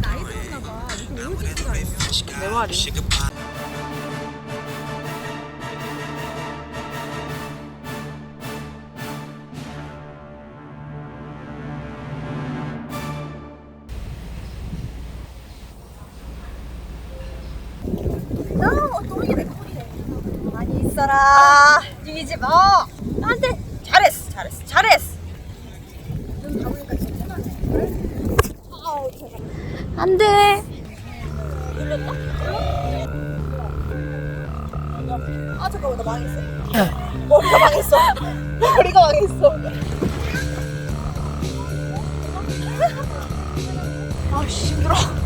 나이 들었나 봐. 어, 또이네, 또이네. 많이 있어라. 뛰지 마. 안 돼. 잘했어, 잘했어, 잘했어. 눈 감으니까 진짜 편하네. 아우, 제발. 안 돼. 아, 잠깐만, 나 망했어. 머리가 망했어. 머리가 망했어. 아, 씨, 힘들어.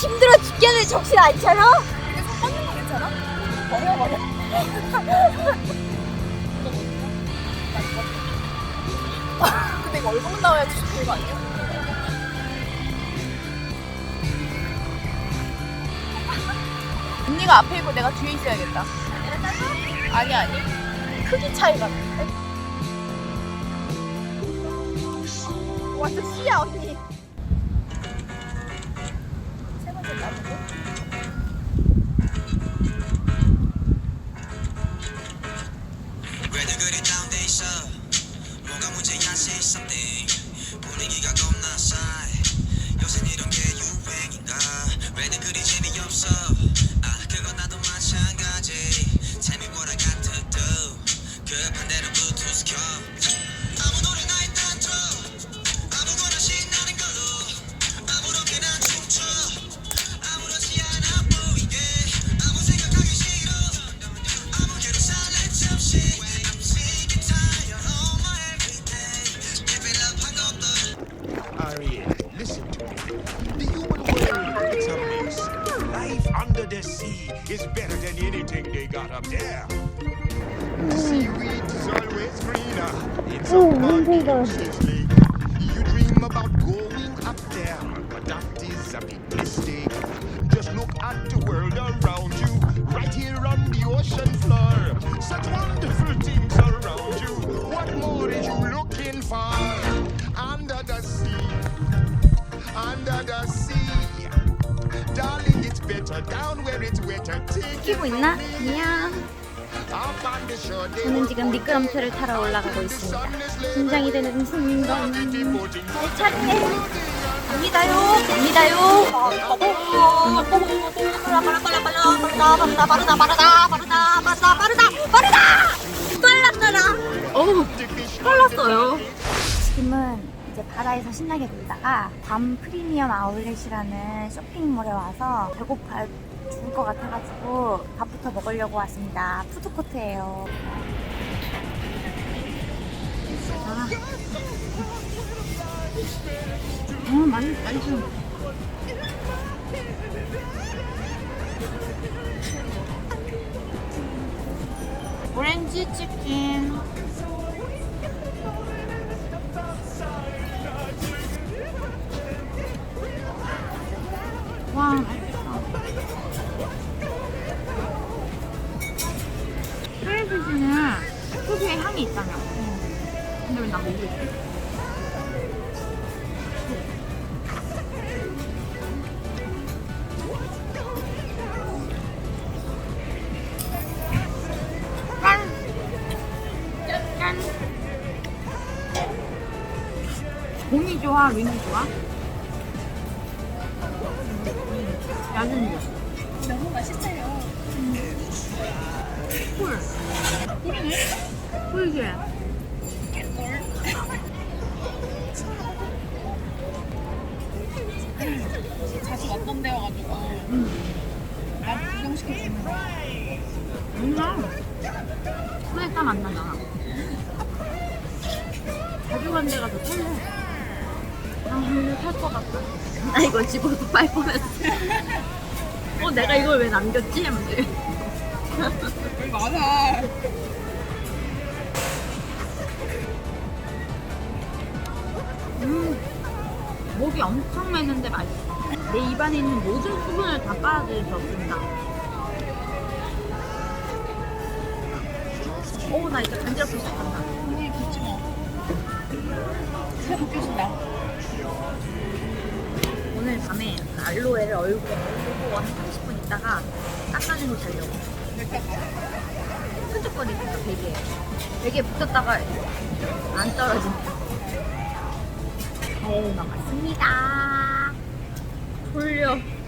힘들어 죽겠네 정신 안 차려? 이게 손 뻗는 거 괜찮아? 버려 버려 근데 이거 얼굴 나와야지 좋은 거 아니야? 언니가 앞에 있고 내가 뒤에 있어야겠다. 아니 아니. 크기 차이가. 완전 씨야 언니 세 번째 나무고 왜들 그리 다운돼 있어 뭐가 문제야 say something 분위기가 겁나 싸해. 요새 이런 게 유행인가? 왜들 그리 재미없어. 아 그건 나도 마찬가지. Tell me what I got to do 급한 대로 블루투스 켜 is better than anything they got up there. The seaweed is always greener some ocean's lake. You dream about going up there, but that is a big mistake. Just look at the world around you, right here on the ocean floor. Such wonderful things around you. 키고 있나? 미안. 저는 지금 미끄럼틀을 타러 올라가고 있습니다. 긴장이 되는 순간. 내 차례. 갑니다요. 갑니다요. 빨라 빨라 빨라 빠르다 빠르다 빠르다 빠르다 빠르다 빠르다 빠르다 빨랐잖아 어우, 빨랐어요. 지금은 이제 바다에서 신나게 놀다가 밤 프리미엄 아울렛이라는 쇼핑몰에 와서 배고파 죽을 것 같아가지고 밥부터 먹으려고 왔습니다. 푸드코트예요. 아. 어, 많이, 많이 좀. 오렌지 치킨. 좋아, 윈이 좋아? 야는 너무 맛있어요 꿀. 꿀이네? 꿀이지? 자주 왔던 데여가지고. 나 구경시켜주는 거. 뭔가 꿀에 땀안 나잖아. 자주 간 데가 더 설레. 아, 살것 같다. 나 이거 집어서 빨 뻔했어. 어, 내가 이걸 왜 남겼지? 하면서. 많아. 음, 목이 엄청 매는데 맛있어. 내 입안에 있는 모든 수분을 다 빨아들일 수 없습니다. 오, 나 이제 간지럽기 시작한다. 국물이 붓지 마. 새 벗겨진다. 오늘 밤에 알로에를 얼굴에 바르고 한 30분 있다가 닦아내고 자려고. 끈적거리니까 베개에. 베개에 붙었다가 안 떨어진다. 잘 먹었습니다. 졸려.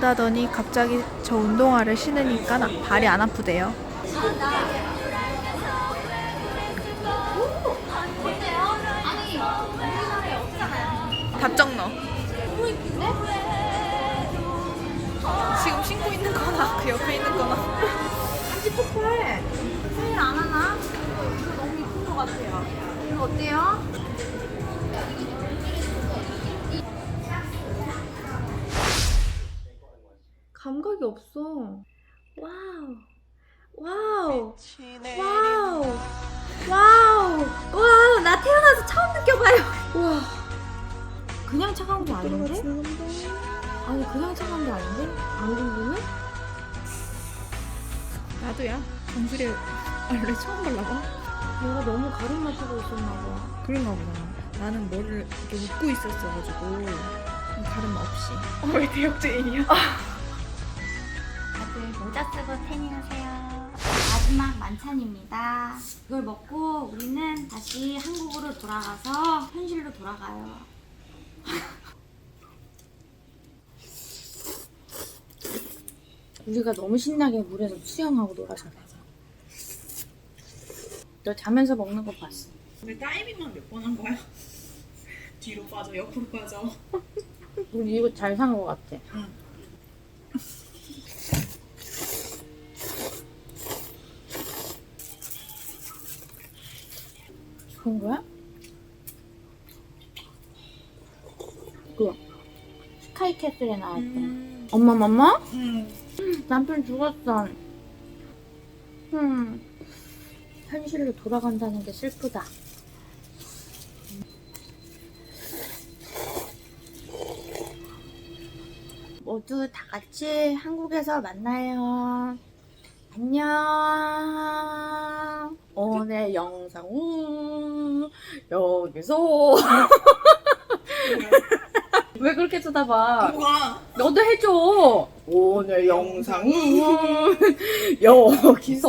아프다더니 갑자기 저 운동화를 신으니까 발이 안 아프대요. 답정 넣어. 지금 신고 있는 거나 그 옆에 있는 거나. 찌뿌해. 세일 안 하나? 이거 너무 이쁜 것 같아요. 이거 어때요? 감각이 없어. 와우. 와우. 와우. 와우. 와우. 나 태어나서 처음 느껴봐요. 와. 그냥 차가운 게 아닌데? 아니 그냥 차가운 게 아닌데? 안 궁금해? 나도야. 정수리 원래 처음 발라봐. 내가 너무 가름 맞추고 있었나 봐. 그런가 보다. 나는 뭐를 이렇게 웃고 있었어가지고 가름 없이. 어, 왜 대역죄인이야? 모자 쓰고 태닝하세요. 마지막 만찬입니다. 이걸 먹고 우리는 다시 한국으로 돌아가서 현실로 돌아가요. 우리가 너무 신나게 물에서 수영하고 놀아잖아. 너 자면서 먹는 거 봤어. 근데 다이빙만 몇 번 한 거야? 뒤로 빠져, 옆으로 빠져. 우리 이거 잘 산 거 같아. 좋은 거야? 그거 스카이캐슬에 나왔던 엄마 맘마? 남편 죽었어 음 현실로 돌아간다는 게 슬프다 모두 다 같이 한국에서 만나요. 안녕. 오늘 영상은 여기서. 왜 그렇게 쳐다봐? 뭐가? 너도 해줘. 오늘 영상은 여기서.